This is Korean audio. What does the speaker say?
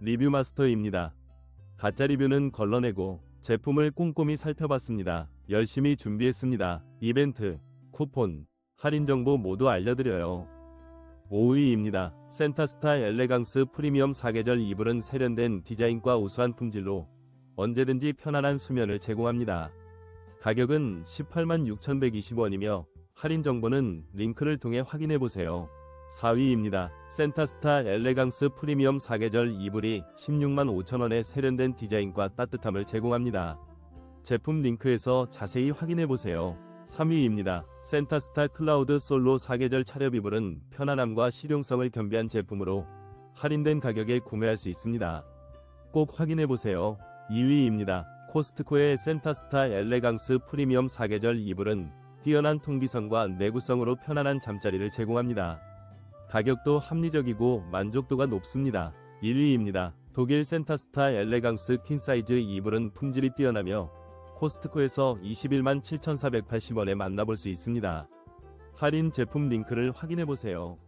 리뷰 마스터입니다. 가짜 리뷰는 걸러내고 제품을 꼼꼼히 살펴봤습니다. 열심히 준비했습니다. 이벤트, 쿠폰, 할인 정보 모두 알려드려요. 5위입니다. 센타스타 엘레강스 프리미엄 사계절 이불은 세련된 디자인과 우수한 품질로 언제든지 편안한 수면을 제공합니다. 가격은 18만 6,120원이며 할인 정보는 링크를 통해 확인해 보세요. 4위입니다. 센타스타 엘레강스 프리미엄 사계절 이불이 16만 5천원의 세련된 디자인과 따뜻함을 제공합니다. 제품 링크에서 자세히 확인해 보세요. 3위입니다. 센타스타 클라우드 솔로 사계절 차렵 이불은 편안함과 실용성을 겸비한 제품으로 할인된 가격에 구매할 수 있습니다. 꼭 확인해 보세요. 2위입니다. 코스트코의 센타스타 엘레강스 프리미엄 사계절 이불은 뛰어난 통기성과 내구성으로 편안한 잠자리를 제공합니다. 가격도 합리적이고 만족도가 높습니다. 1위입니다. 독일 센타스타 엘레강스 퀸사이즈 이불은 품질이 뛰어나며 코스트코에서 21만 7,480원에 만나볼 수 있습니다. 할인 제품 링크를 확인해 보세요.